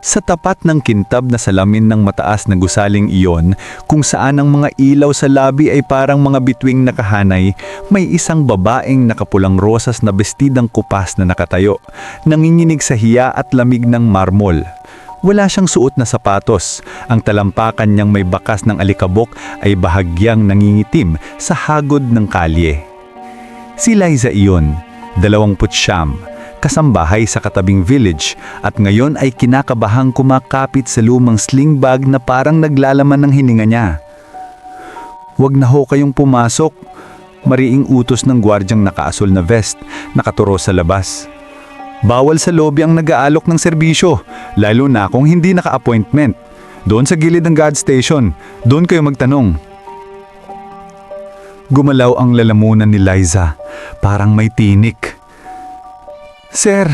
Sa tapat ng kintab na salamin ng mataas na gusaling iyon, kung saan ang mga ilaw sa labi ay parang mga bituing nakahanay, may isang babaeng nakapulang rosas na bestidang kupas na nakatayo, nanginginig sa hiya at lamig ng marmol. Wala siyang suot na sapatos. Ang talampakan niyang may bakas ng alikabok ay bahagyang nangingitim sa hagod ng kalye. Si Liza iyon, 29, kasambahay sa katabing village at ngayon ay kinakabahang kumakapit sa lumang sling bag na parang naglalaman ng hininga niya. Huwag na ho kayong pumasok. Mariing utos ng gwardyang nakaasul na vest, nakaturo sa labas. Bawal sa lobby ang nag-aalok ng serbisyo, lalo na kung hindi naka-appointment. Doon sa gilid ng guard station, doon kayo magtanong. Gumalaw ang lalamunan ni Liza, parang may tinik. Sir,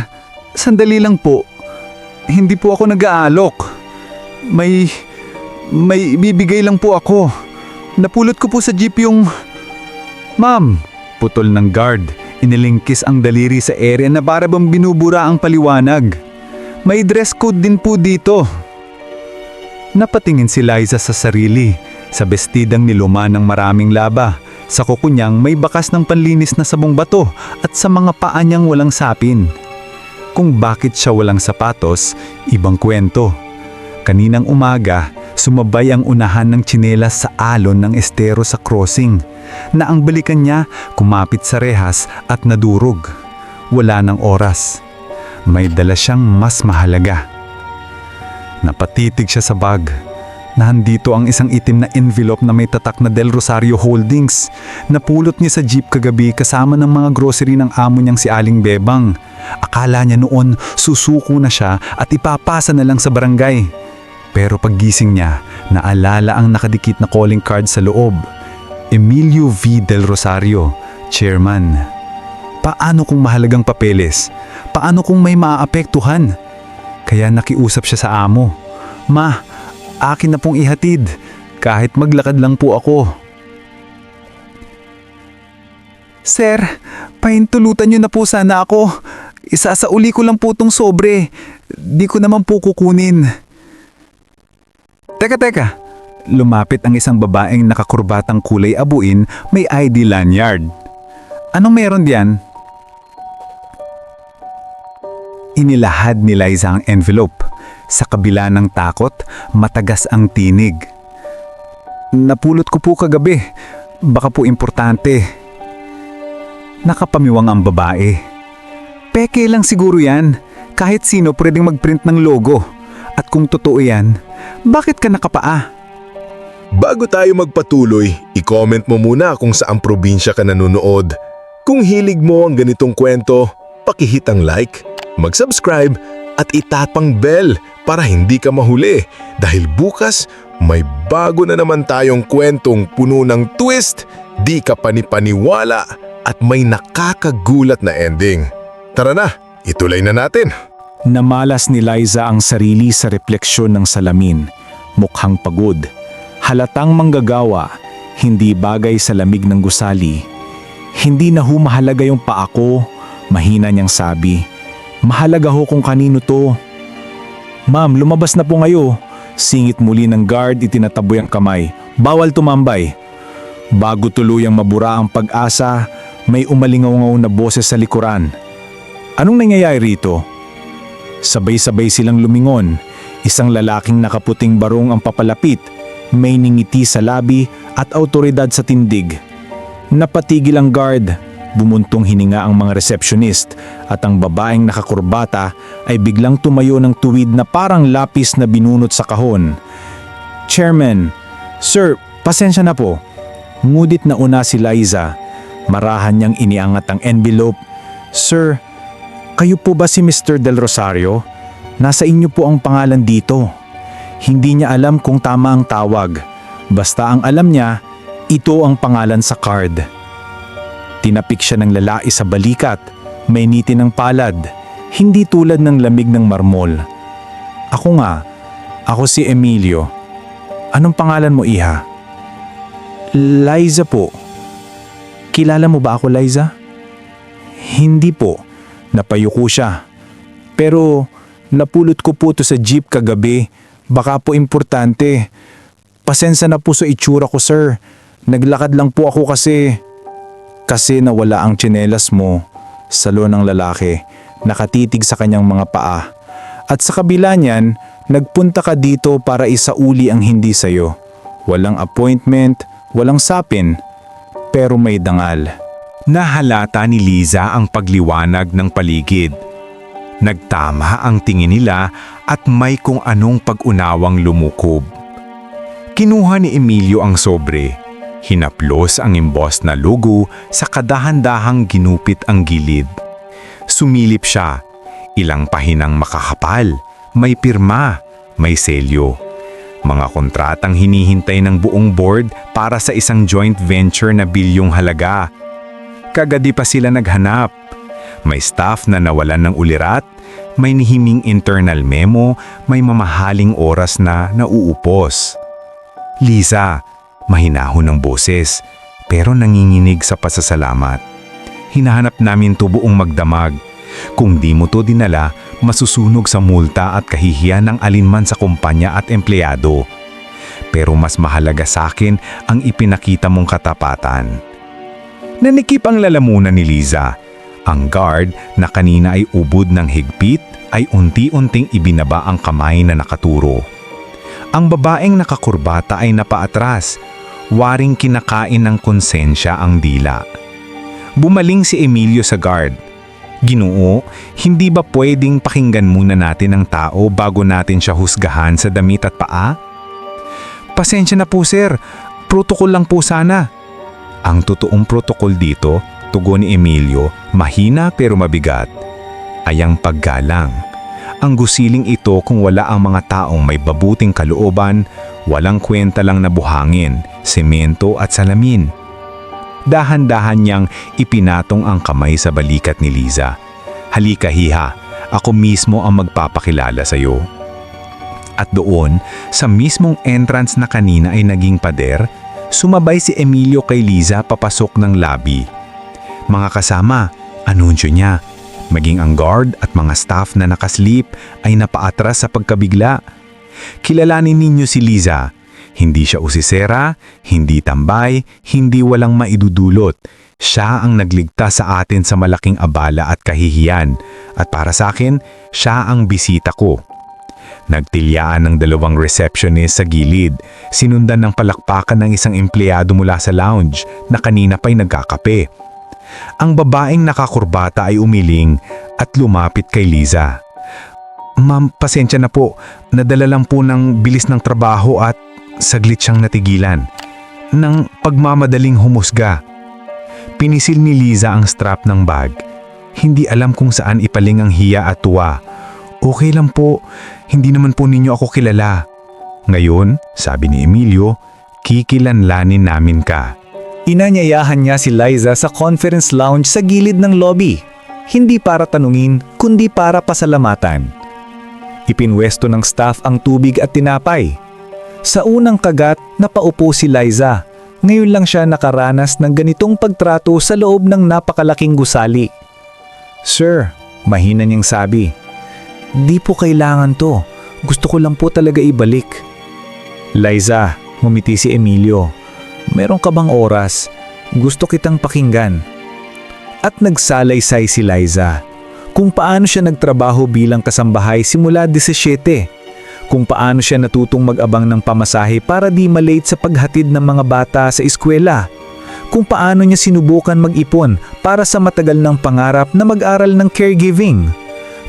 sandali lang po. Hindi po ako nag-aalok. May... may bibigay lang po ako. Napulot ko po sa jeep yung... Ma'am, putol ng guard. Inilingkis ang daliri sa ere na para bang binubura ang paliwanag. May dress code din po dito. Napatingin si Liza sa sarili, sa bestidang niluma ng maraming laba. Sa kuko niyang may bakas ng panlinis na sabong bato at sa mga paa niyang walang sapin. Kung bakit siya walang sapatos, ibang kwento. Kaninang umaga, sumabay ang unahan ng tsinelas sa alon ng estero sa crossing, na ang balikan niya kumapit sa rehas at nadurog. Wala ng oras. May dala siyang mas mahalaga. Napatitig siya sa bag. Nandito ang isang itim na envelope na may tatak na Del Rosario Holdings. Napulot niya sa jeep kagabi kasama ng mga grocery ng amo niyang si Aling Bebang. Akala niya noon susuko na siya at ipapasa na lang sa barangay. Pero paggising niya, naalala ang nakadikit na calling card sa loob. Emilio V. Del Rosario, Chairman. Paano kung mahalagang papeles? Paano kung may maaapektuhan? Kaya nakiusap siya sa amo. Ma, akin na pong ihatid. Kahit maglakad lang po ako. Sir, pahintulutan niyo na po sana ako. Isasauli ko lang po tong sobre. Di ko naman po kukunin. Teka, teka. Lumapit ang isang babaeng nakakurbatang kulay abuin may ID lanyard. Anong meron diyan? Inilahad ni Liza ang envelope. Sa kabila ng takot, matagas ang tinig. Napulot ko po kagabi. Baka po importante. Nakapamiwang ang babae. Peke lang siguro yan. Kahit sino pwedeng magprint ng logo. At kung totoo yan, bakit ka nakapaa? Bago tayo magpatuloy, i-comment mo muna kung saang probinsya ka nanonood. Kung hilig mo ang ganitong kwento, pakihit ang like, mag-subscribe at itatpang bell para hindi ka mahuli dahil bukas may bago na naman tayong kwentong puno ng twist, di ka panipaniwala at may nakakagulat na ending. Tara na, ituloy na natin. Namalas ni Liza ang sarili sa refleksyon ng salamin. Mukhang pagod. Halatang manggagawa, hindi bagay sa lamig ng gusali. Hindi na humahalaga yung paa ko, mahina niyang sabi. Mahalaga ho kung kanino to. Ma'am, lumabas na po ngayo. Singit muli ng guard itinataboy ang kamay. Bawal tumambay. Bago tuluyang mabura ang pag-asa, may umalingaw na boses sa likuran. Anong nangyayari rito? Sabay-sabay silang lumingon. Isang lalaking nakaputing barong ang papalapit, may ningiti sa labi at autoridad sa tindig. Napatigil ang guard, bumuntong hininga ang mga receptionist at ang babaeng nakakurbata ay biglang tumayo ng tuwid na parang lapis na binunot sa kahon. Chairman, Sir, pasensya na po. Ngudit na una si Liza. Marahan niyang iniangat ang envelope. Sir, kayo po ba si Mr. Del Rosario? Nasa inyo po ang pangalan dito. Hindi niya alam kung tama ang tawag. Basta ang alam niya, ito ang pangalan sa card. Tinapik siya ng lalaki sa balikat, may niti ng palad, hindi tulad ng lamig ng marmol. Ako nga, ako si Emilio. Anong pangalan mo, Iha? Liza po. Kilala mo ba ako, Liza? Hindi po. Napayuko siya. Pero Napulot ko po to sa jeep kagabi. Baka po importante. Pasensya na po sa itsura ko, sir. Naglakad lang po ako kasi... Kasi nawala ang tsinelas mo. Salo ng lalaki. Nakatitig sa kanyang mga paa. At sa kabila niyan, nagpunta ka dito para isauli ang hindi sayo. Walang appointment, walang sapin, pero may dangal. Nahalata ni Liza ang pagliwanag ng paligid. Nagtama ang tingin nila at may kung anong pag-unawang lumukob. Kinuha ni Emilio ang sobre. Hinaplos ang imbos na logo sa kadahan-dahang ginupit ang gilid. Sumilip siya. Ilang pahinang makakapal, may pirma, may selyo. Mga kontratang hinihintay ng buong board para sa isang joint venture na bilyong halaga. Kagadi pa sila naghanap. May staff na nawalan ng ulirat, may nihiming internal memo, may mamahaling oras na nauupos. Lisa, mahinahon ng boses, pero nanginginig sa pasasalamat. Hinahanap namin to buong magdamag. Kung di mo to dinala, masusunog sa multa at kahihiyan ng alinman sa kumpanya at empleyado. Pero mas mahalaga sa akin ang ipinakita mong katapatan. Nanikip ang lalamunan ni Liza. Ang guard na kanina ay ubod ng higpit ay unti-unting ibinaba ang kamay na nakaturo. Ang babaeng nakakurbata ay napaatras, waring kinakain ng konsensya ang dila. Bumaling si Emilio sa guard. Ginoo, hindi ba pwedeng pakinggan muna natin ang tao bago natin siya husgahan sa damit at paa? Pasensya na po sir, protocol lang po sana. Ang totoong protocol dito, tugon ni Emilio, mahina pero mabigat, ay ang paggalang. Ang gusiling ito kung wala ang mga taong may babuting kalooban, walang kwenta lang na buhangin, semento at salamin. Dahan-dahan niyang ipinatong ang kamay sa balikat ni Liza. Halika hiha, ako mismo ang magpapakilala sa iyo. At doon, sa mismong entrance na kanina ay naging pader, sumabay si Emilio kay Liza papasok ng lobby. Mga kasama, anunsyo niya, maging ang guard at mga staff na nakaslip ay napaatras sa pagkabigla. Kilalanin ninyo si Liza. Hindi siya usisera, hindi tambay, hindi walang maidudulot. Siya ang nagligtas sa atin sa malaking abala at kahihiyan. At para sa akin, siya ang bisita ko. Nagtilyaan ng dalawang receptionist sa gilid, sinundan ng palakpakan ng isang empleyado mula sa lounge na kanina pa'y nagkakape. Ang babaeng nakakurbata ay umiling at lumapit kay Liza. Ma'am, pasensya na po. Nadala lang po ng bilis ng trabaho at saglit siyang natigilan. Nang pagmamadaling humusga. Pinisil ni Liza ang strap ng bag. Hindi alam kung saan ipaling ang hiya at tuwa. Okay lang po, hindi naman po ninyo ako kilala. Ngayon, sabi ni Emilio, kikilanlanin namin ka. Inanyayahan niya si Liza sa conference lounge sa gilid ng lobby. Hindi para tanungin, kundi para pasalamatan. Ipinwesto ng staff ang tubig at tinapay. Sa unang kagat, napaupo si Liza. Ngayon lang siya nakaranas ng ganitong pagtrato sa loob ng napakalaking gusali. Sir, mahina niyang sabi. Di po kailangan to. Gusto ko lang po talaga ibalik. Liza, ngumiti si Emilio. Meron ka bang oras? Gusto kitang pakinggan. At nagsalaysay si Liza. Kung paano siya nagtrabaho bilang kasambahay simula 17. Kung paano siya natutong mag-abang ng pamasahe para di malate sa paghatid ng mga bata sa eskwela. Kung paano niya sinubukan mag-ipon para sa matagal ng pangarap na mag-aral ng caregiving.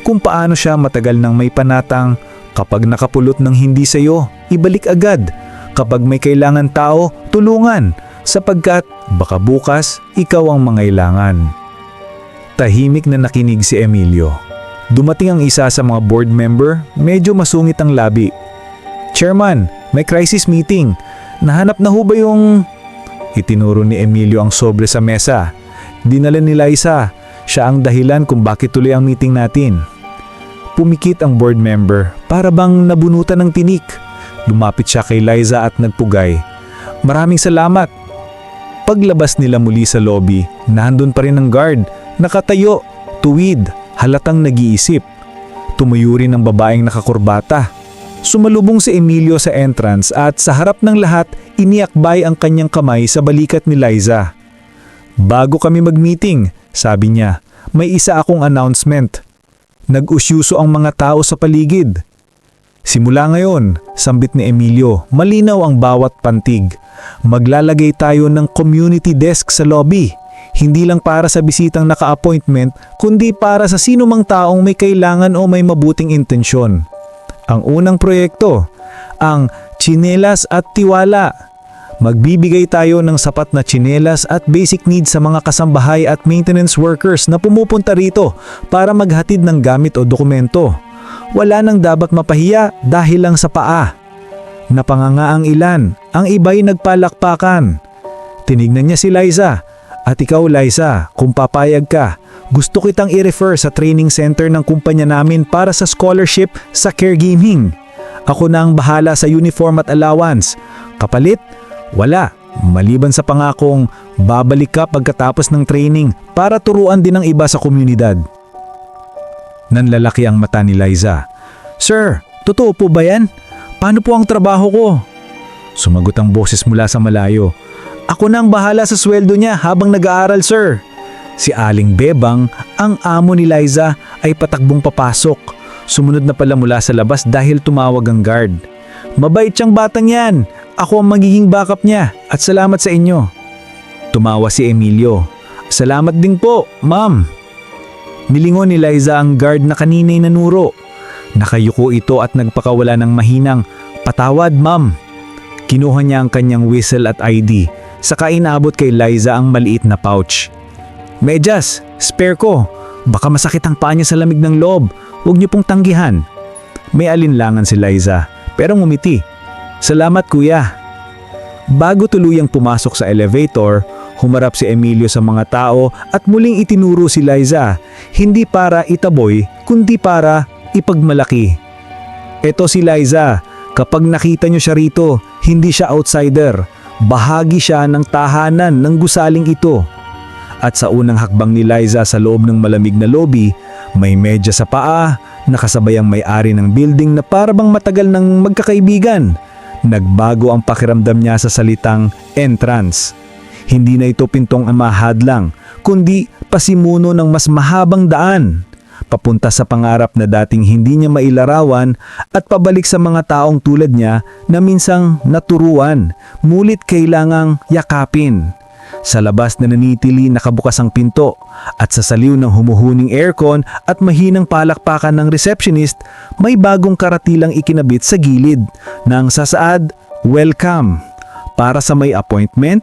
Kung paano siya matagal ng may panatang kapag nakapulot ng hindi sayo, ibalik agad. Kapag may kailangan tao, tulungan. Sapagkat baka bukas, ikaw ang mangailangan. Tahimik na nakinig si Emilio. Dumating ang isa sa mga board member, medyo masungit ang labi. Chairman, may crisis meeting. Nahanap na ho ba yung... Itinuro ni Emilio ang sobre sa mesa. Dinala ni Liza. Siya ang dahilan kung bakit tuloy ang meeting natin. Pumikit ang board member para bang nabunutan ng tinik. Lumapit siya kay Liza at nagpugay. Maraming salamat. Paglabas nila muli sa lobby, nandun pa rin ang guard, nakatayo, tuwid, halatang nag-iisip. Tumuyo rin ang babaeng nakakurbata. Sumalubong si Emilio sa entrance at sa harap ng lahat, iniakbay ang kanyang kamay sa balikat ni Liza. Bago kami mag-meeting, sabi niya, may isa akong announcement. Nag-usyuso ang mga tao sa paligid. Simula ngayon, sambit ni Emilio, malinaw ang bawat pantig. Maglalagay tayo ng community desk sa lobby. Hindi lang para sa bisitang naka-appointment, kundi para sa sino mang taong may kailangan o may mabuting intensyon. Ang unang proyekto, ang Chinelas at Tiwala. Magbibigay tayo ng sapat na chinelas at basic needs sa mga kasambahay at maintenance workers na pumupunta rito para maghatid ng gamit o dokumento. Wala nang dapat mapahiya dahil lang sa paa. Napanganga ang ilan, ang iba'y nagpalakpakan. Tinignan niya si Liza. At ikaw Liza, kung papayag ka, gusto kitang i-refer sa training center ng kumpanya namin para sa scholarship sa caregiving. Ako na ang bahala sa uniform at allowance. Kapalit? Wala. Maliban sa pangakong babalik ka pagkatapos ng training para turuan din ng iba sa komunidad. Nanlalaki ang mata ni Liza. Sir, totoo po ba yan? Paano po ang trabaho ko? Sumagot ang boses mula sa malayo. Ako na ang bahala sa sweldo niya habang nag-aaral sir. Si Aling Bebang, ang amo ni Liza, ay patakbong papasok. Sumunod na pala mula sa labas dahil tumawag ang guard. Mabait siyang batang yan. Ako ang magiging backup niya at salamat sa inyo. Tumawa si Emilio. Salamat din po, ma'am. Nilingon ni Liza ang guard na kanina'y nanuro. Nakayuko ito at nagpakawala ng mahinang, Patawad, ma'am. Kinuha niya ang kanyang whistle at ID, saka inabot kay Liza ang maliit na pouch. Medyas, spare ko. Baka masakit ang paa niya sa lamig ng loob. Huwag niyo pong tanggihan. May alinlangan si Liza, pero ngumiti. Salamat kuya. Bago tuluyang pumasok sa elevator, humarap si Emilio sa mga tao at muling itinuro si Liza, hindi para itaboy, kundi para ipagmalaki. Ito si Liza, kapag nakita niyo siya rito, hindi siya outsider. Bahagi siya ng tahanan ng gusaling ito. At sa unang hakbang ni Liza sa loob ng malamig na lobby, may medya sa paa, nakasabay ang may-ari ng building na parabang matagal ng magkakaibigan. Nagbago ang pakiramdam niya sa salitang entrance. Hindi na ito pintong amahad lang, kundi pasimuno ng mas mahabang daan. Papunta sa pangarap na dating hindi niya mailarawan at pabalik sa mga taong tulad niya na minsang naturuan, mulit kailangang yakapin. Sa labas na nanitili nakabukas ang pinto at sa saliw ng humuhuning aircon at mahinang palakpakan ng receptionist, may bagong karatilang ikinabit sa gilid nang sasaad, Welcome! Para sa may appointment,